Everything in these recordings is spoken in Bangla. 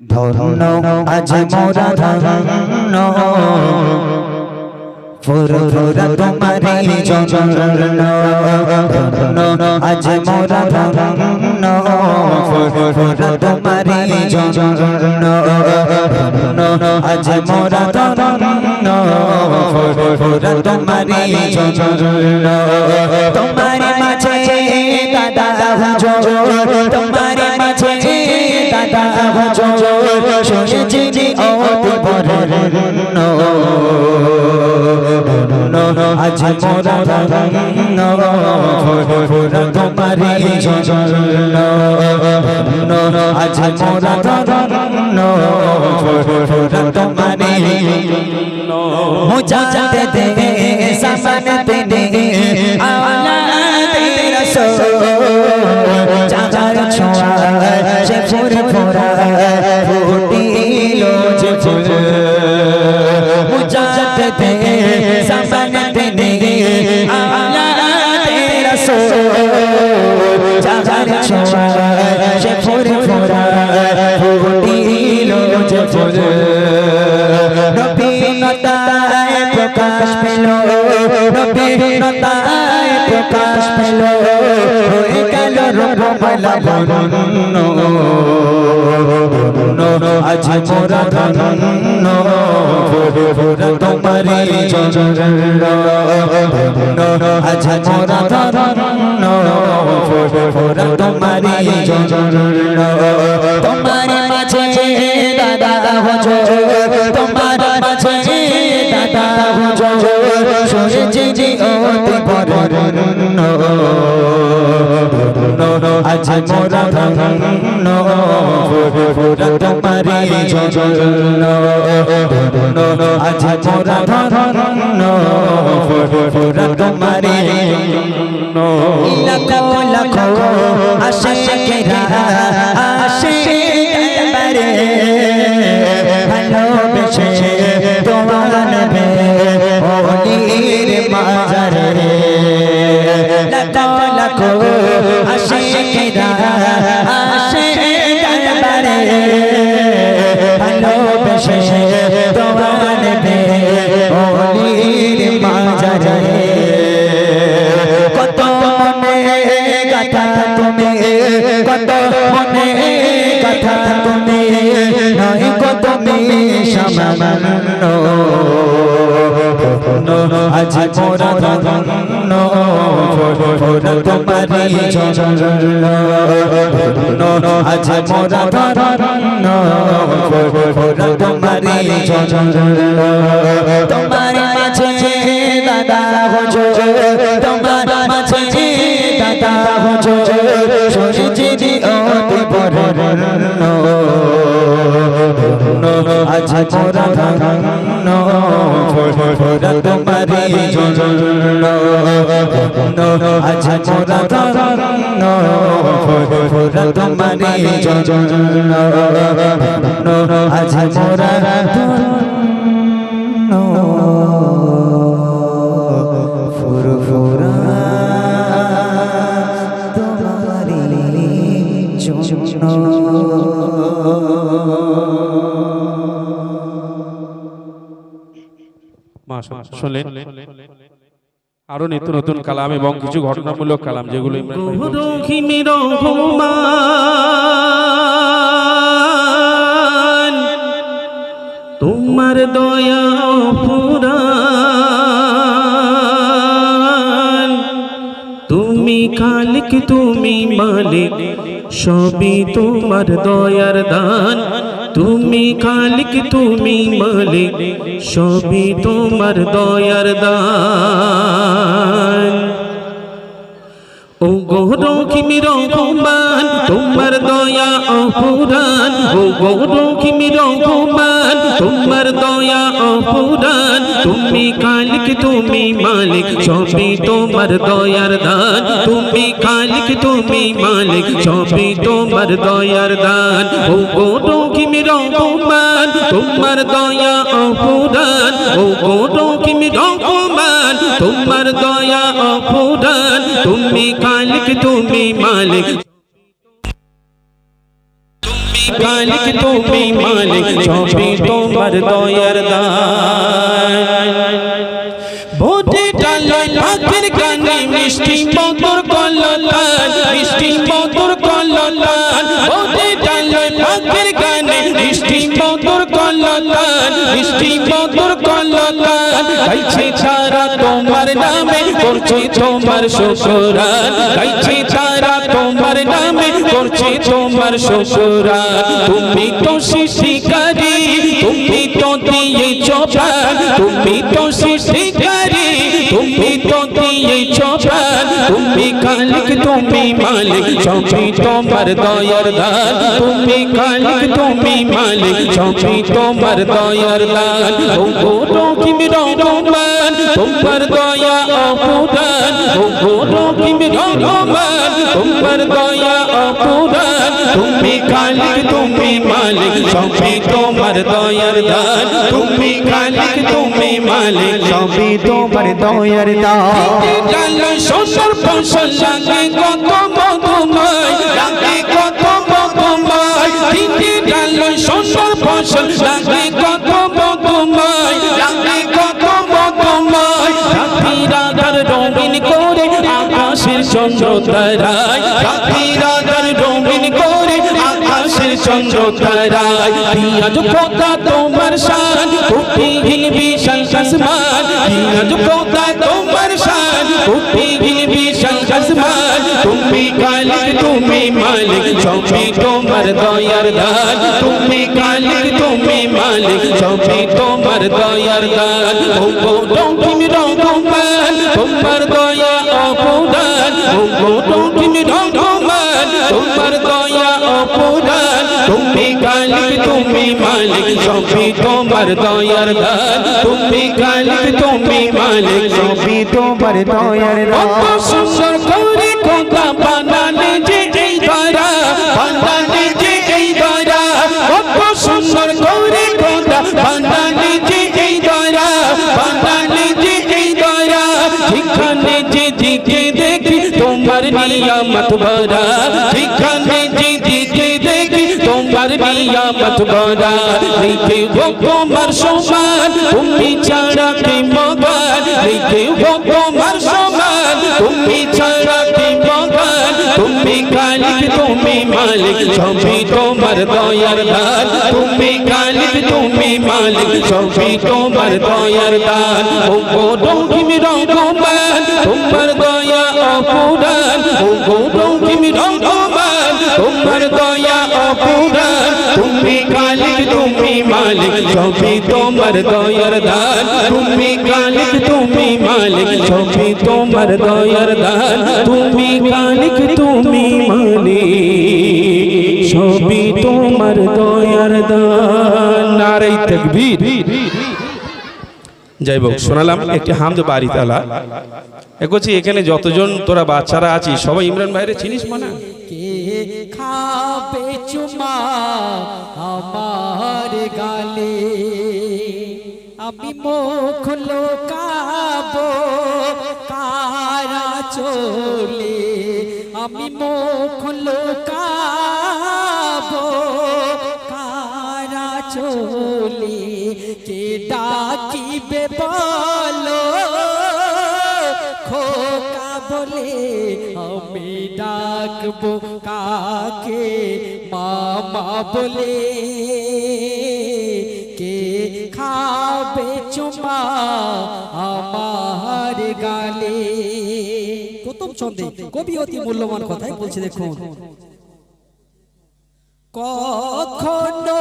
ধন্য আজ মোরা ধন্য। ফুর ফুর তোমারি চরণ ধন্য আজ মোরা ধন্য। ফুর ফুর তোমারি চরণ ধন্য আজ মোরা ধন্য। ফুর ফুর তোমারি চরণ তোমারি মাঝে দাদা হুজুর। তোমারি শুনেছি অতি বরণ্য আজ মোরা ধন্য ফুরা তোমারি চরণ আজ মোরা ধন্য ফুরা তোমারি মুজাতে প্রকাশ পেল, নবীনতায় প্রকাশ পেল, হয়ে গেল রূপমালা বরণ্য। আজ মোরা ধন্য। তোমারি চরণ আজ মোরা ধন্য। তোমারি চরণ তোমার মাঝে দাদা হুজুর ধন্য আজ মোরা ধন্য ফুরা তোমারি কথা তুমি, কত মনে কথা তুমি নয় কত সমান্য। আজ মোরা ধন্য ফোরা তোমারি চরণ। আজ মোরা ধন্য ফোরা তোমারি চরণ। তোমার মাঝে দাদা হুজুর তোমার বরণ্য আজ ধন্য শুনলেন আরও নিত্য নতুন কালাম এবং কিছু ঘটনামূলক কালাম যেগুলো তোমার দয়া পুরান তুমি খালিক, তুমি মালিক, সবই তোমার দয়ার দান। তুমি খালিক, তুমি মালিক, সবই তোমার দয়ার দান। ও গৌরখিমি রঘুমান তোমার দয়া অপুরান ও গৌরখিমি রঘুমান তোমার দয়া অপুরান তুমি খালিক, তুমি মালিক, সবই তোমার দয়ার দান। তুমি খালিক, তুমি মালিক, সবই তোমার দয়ার দান। ও গৌরখিমি রঘুমান তোমার দয়া অপুরান ও গৌরখিমি রঘুমান তোমার দয়া অপুরান তুমি খালিক, তুমি মালিক তুমি তুমি মালিক, সবই তোমার দয়ার দান। ভোটে ডালায় পাখির গানে মিষ্টি মধুর কলতান, মিষ্টি মধুর কলতান। ভোটে ডালায় পাখির গানে মিষ্টি মধুর কলতান, মিষ্টি মধুর তোমার নামে, করছে তোমার শুকরান। গাইছে তোমার নামে করছে তোমার শুকরান তুমি তো সৃষ্টিকারী তুমি তো দিয়েছ প্রাণ তুমি তো সৃষ্টিকারী তুমি তো দিয়েছ প্রাণ তুমি কালিক তুমি মালিক সবই তোমার দয়ার দান। তুমি কালিক তুমি মালিক সবই তোমার দয়ার দান। ও তোমার দয়া অপুরান রহিম রহমান। তোমার দয়া অপুরান তুমি কালিক তুমি মালিক, সবই তোমার দয়ার দান। তুমি কালিক তুমি মালিক, সবই তোমার দয়ার দান। সোনার ফসল লাগে কত মধুময় কত মধুময়। সোনার ফসল লাগে কত মধুময়। চন্দ্র তারায়। রাত্রি রাধার রঙিন করে আকাশের চন্দ্র তারায়। পিয়াজ পোতা তোমার শান উঠে হিল বিশাল আসমান পিয়াজ পোতা তোমার শান উঠে হিল বিশাল আসমান তুমি কালিক তুমি মালিক, সবই তোমার দয়ার দান। তুমি কালিক তুমি মালিক, সবই তোমার দয়ার দান। তোমার দয়া রহিম রহমান তোমার দয়া অপদান তুমি কালিক, তুমি মালিক, সবই তোমার দয়ার দান। তুমি তুমি মালিক, সবই তোমার দয়ার সুন্দর তোমার নিয়ামত ভরা যেখানে যে দিকে দেখি তোমার নিয়ামত ভরা লিখে গো তোমার সমান, তুমি ছাড়া কে মগান? লিখে গো তোমার সমান, তুমি ছাড়া কে মগান? তুমি কালিক তুমি মালিক, সবই তোমার দয়ার দান। তুমি কালিক তুমি মালিক, সবই তোমার দয়ার দান। ও রহিম রহমান, তোমার গো রহিম রহমান তোমার দয়া অপুরান তুমি কালিক তুমি মালিক সবই তোমার দয়ার দান তুমি কালিক তুমি মালিক সবই তোমার দয়ার দান তুমি কালিক তুমি মালিক সবই তোমার দয়ার দান নারাই তাকবীর যাই হোক শোনালাম একটি হামদ বাড়ি তালা। একছি এখানে যতজন তোরা বাচ্চারা আছিস, সবাই ইমরান ভাইরে চিনিস মানা? খাবে চুমা আমার গালে? আমি মুখ লোকাবো, কারা চলে? আমি মুখ লোকাবো, কারা চলে? কে ডাকিবে বলো খোকা বলে আমি ডাকবো কাকে? মামা বলে কে খাবে চুমা আমার গালে? প্রথম ছন্দে কবি অতি মূল্যবান কথাই বলছে দেখুন। কখনো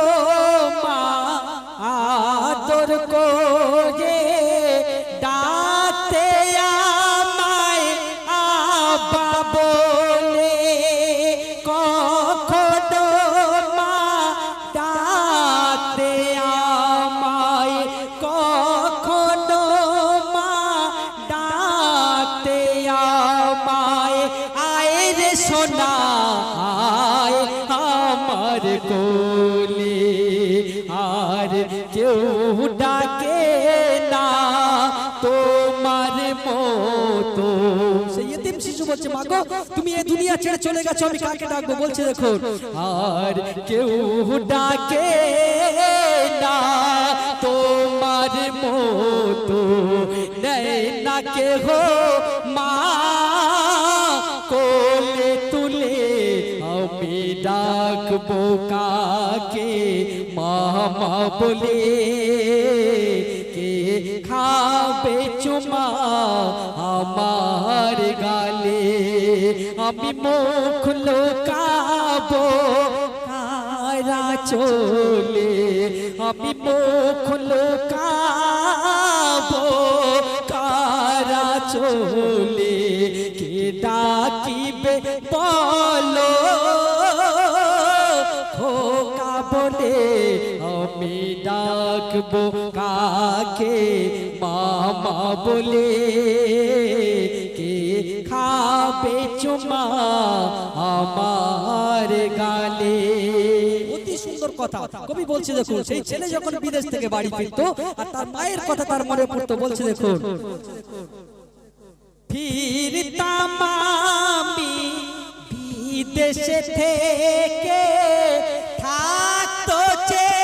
আদর করে এই দুনিয়া ছেড়ে চলে গেছো, আমি কাকে ডাকবো? বলছে, দেখো, আর কেউ ডাকে না, তোমার মতো নেয় না কেহ মা, কোলে তুলে আমি ডাকবো কাকে? মামা বলে, কে খাবে আমি মুখ লোকাবো কারা চলে। আমি মুখ লোকাবো কারা চলে। কে ডাকিবে বলো খোকা বলে আমি ডাকবো কাকে, মামা বলে। খাবে চুমা আমার গালে। অতি সুন্দর কথা। কবি বলছে দেখুন সেই ছেলে যখন বিদেশ থেকে বাড়ি ফিরতো আর তার মায়ের কথা তার মনে পড়তো বলছে দেখুন ফিরতাম আমি বিদেশে থেকে থাকতো চেয়ে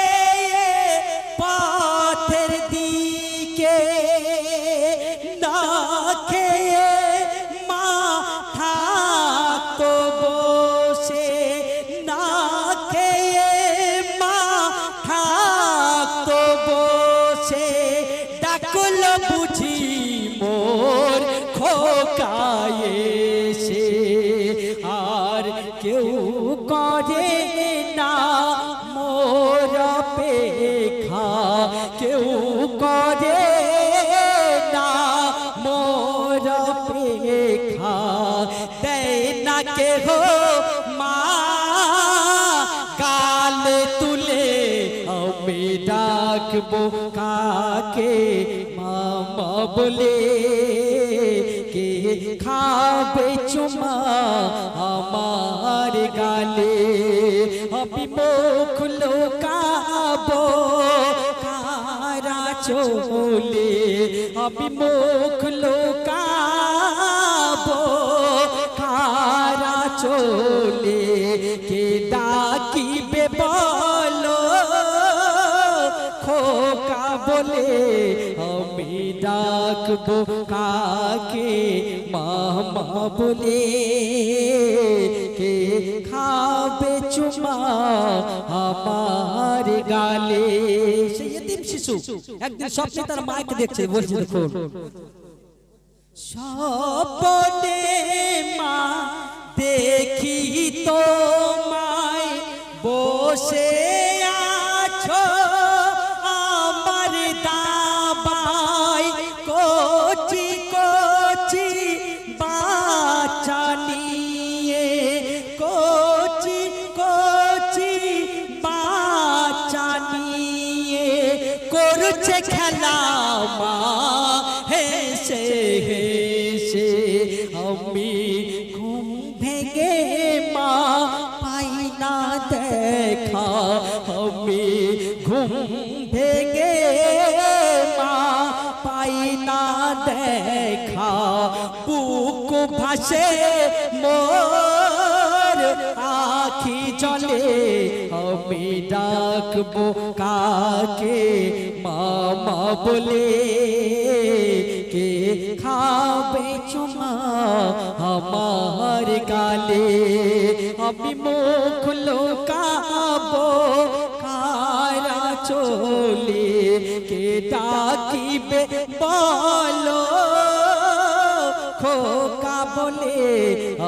ডাকবো কাকে? মামা বলে কে খাবে চুমা আমার গালে? আমি মুখ লোকাবো কারা চলে আমি মুখ লোকাবো কারা চলে কে ডাকবো কাকে মামা বলে কে খাবে চুমা আমার গালে? সেই শিশু, একদিন স্বপ্নে তার মাকে দেখছে, বলছে দেখুন স্বপনে মা দেখি তোমায় বসে করছে খেলা মা, হেসে হেসে, আমি ঘুম ভেঙে মা, পাই না দেখা, আমি ঘুম ভেঙে মা, পাই না দেখা, বুক ভাসে, মোর আখি আমি ডাকবো কাকে? মামা বলে, কে খাবে চুমা আমার গালে? আমি মুখ লোকাবো, কারা চলে? কে ডাকিবে বলো? খোকা বলে,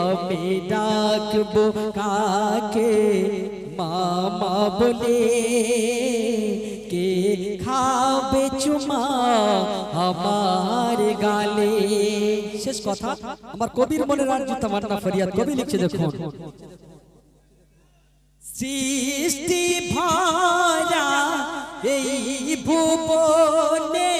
আমি ডাকবো কাকে? মামা বলে, কে খাবে চুমা আমার গালে? শেষ কথা, আমার কবির মনে রাজ্য তামান্না ফরিয়াদ। কবি লিখছে দেখুন। সৃষ্টি ভরা এই ভুবনে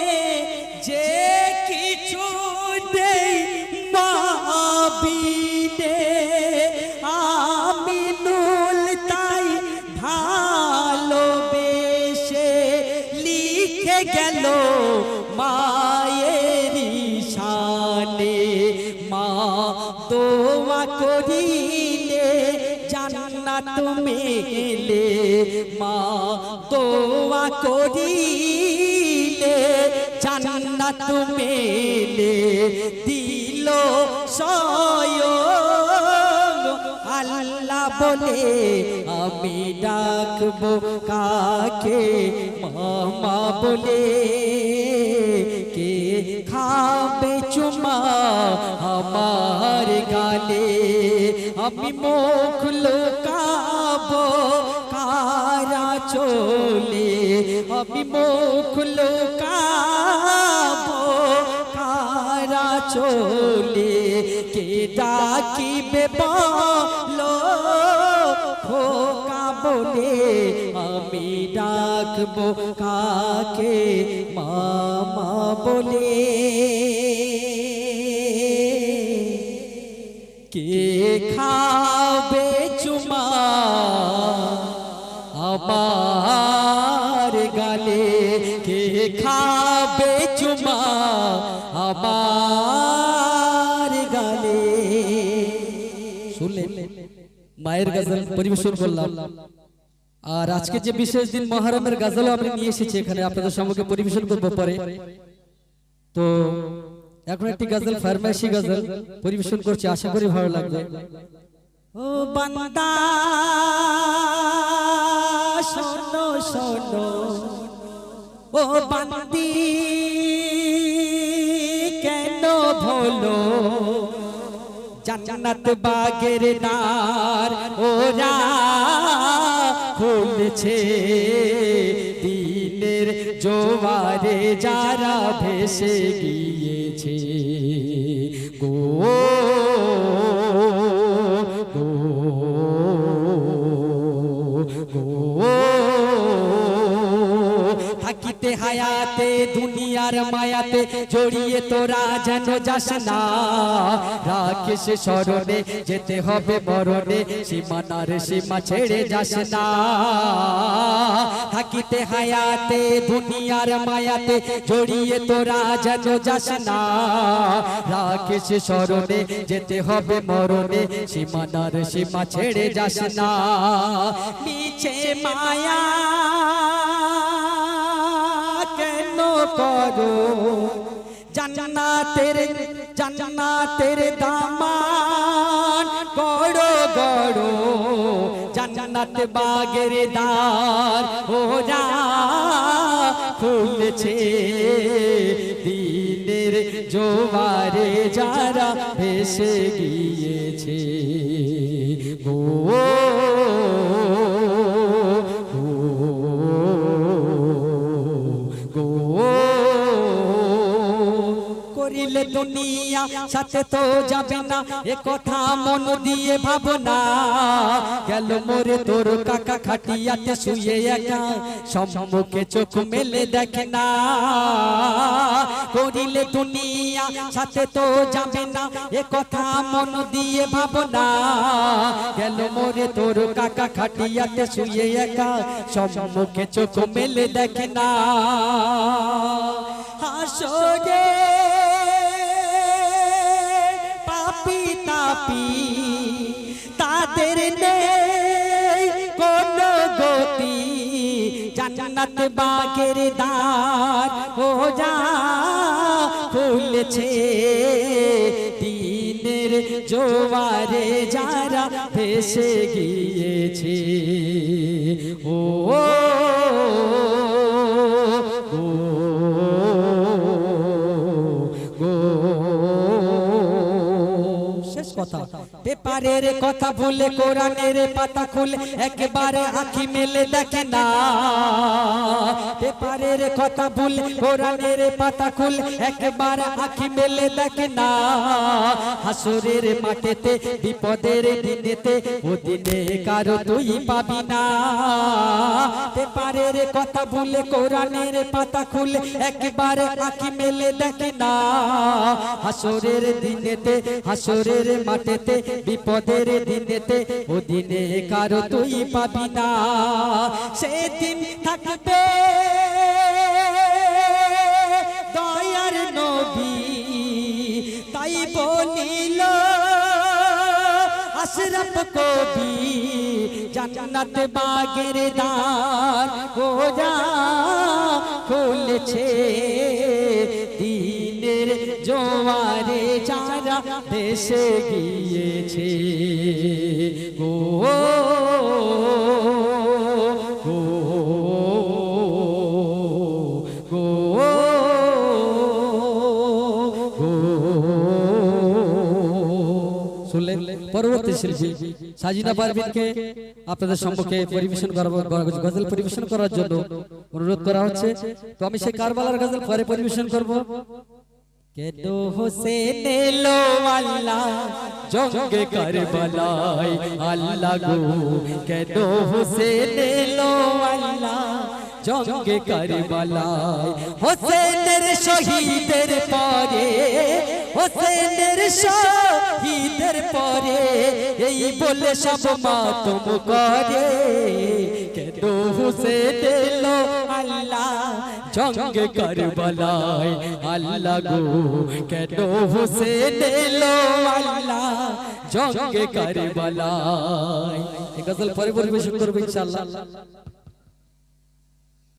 জান্নাত মেলে দিল সয়ং আল্লাহ বলে, আমি ডাকবো কাকে? মামা বলে, কে খাবে চুমা আমার গালে? আমি মুখ লুকাবো, কারা চলে? আমি মুখ কারা চলে, কে ডাকিবে বলো? খোকা বলে, আমি ডাকবো কাকে? মামা বলে। কে খাবে চুমা? আমার মায়ের গাজল পরিবেশন করলাম। আর আজকে যে বিশেষ দিন মহারমের গাজলও আমি নিয়ে এসেছি এখানে আপনাদের সম্মুখে পরিবেশন করব পরে। তো এখন একটি গাজল ফারমাইশি গাজল পরিবেশন করছি আশা করি ভালো লাগবে। ও বান্দা শোনো শোনো। ও বান্দি কেন ভোলো জান্নাত বাগের নার ওরা খুলছে দিনের জোয়ারে যারা ভেসে গিয়েছে হায়াতে দুনিয়ার মায়াতে জড়িয়ে তোরা যেন যাস না। রাখিস স্মরণে যেতে হবে মরণে, সীমানার সীমা ছেড়ে যাস না। থাকিতে হায়াতে, দুনিয়ার মায়াতে জড়িয়ে তোরা যেন যাস না। রাখিস স্মরণে যেতে হবে মরণে, সীমানার সীমা ছেড়ে যাস না। নিচে মায়া করো জান্নাতের জান্নাতের দামান গড়ো গড়ো। জান্নাত বাগের দ্বার ওরা খুলছে। দিনের জোয়ারে যারা ভেসে গিয়েছে। গো দুনিয়া সাথে তো যাবে না, এ কথা মন দিয়ে ভাবনা। গেল মোরে তোর কাকা খাটিয়াতে শুয়ে একা, সম্মুখে চোখ মেলে দেখে না। করিলে দুনিয়া সাথে তো যাবে না, এ কথা মন দিয়ে ভাবনা। গেল মোরে তোর কাকা খাটিয়াতে শুয়ে একা, সম্মুখে চোখ মেলে দেখে না। হাসো হাসরে পাপি। তাদের নেই কোন গতি। জান্নাত বাগের দ্বার, ও যা খুলছে দিনের জোয়ারে যারা ভেসে গিয়েছে। ও পেপারের কথা ভুলে কোরআনের পাতা খুলে একবারে আখি মেলে দেখে না। পেপারের কথা ভুলে কোরআনের পাতা খুলে একবার আখি মেলে দেখে না। হাসুরের মাঠেতে, বিপদের দিনেতে ও দিনে কারও তুই পাবি না। পেপারের কথা ভুলে কোরআনের পাতা খুলে একবার আখি মেলে দেখে না। হাসরের দিনেতে, হাসরের মাঠেতে বিপদের দিনেতে ও দিনে কারও তুই পাবি না। সেদিন থাকবে দয়ার নবী, তাই বলিল, আশরফ কবি, জান্নাত বাগের দ্বার ওরা খুলেছে দিনের জোয়ারে যারা দেশে গিয়েছে। গো আপনাদের পরিবেশন গজল পরিবেশন করার জন্য অনুরোধ করা হচ্ছে। তো আমি সেই কারবালার গজল পরে পরিবেশন করব। কেন হোসেন এলো আল্লাহ জঙ্গে কারবালায় আল্লাহ গো। কেন হোসেন এলো আল্লাহ জঙ্গে কারবালায়। হোসেনের শহীদের পরে হোসেনের শহীদের পরে এই বলে সব মাতম করে। কেন হোসেন এলো আল্লাহ জঙ্গে কারবালায় আল্লাহ গো কেন হোসেন এলো আল্লাহ জঙ্গে কারবালায় এই গজল পরে পরিবেশন করবে ইনশাআল্লাহ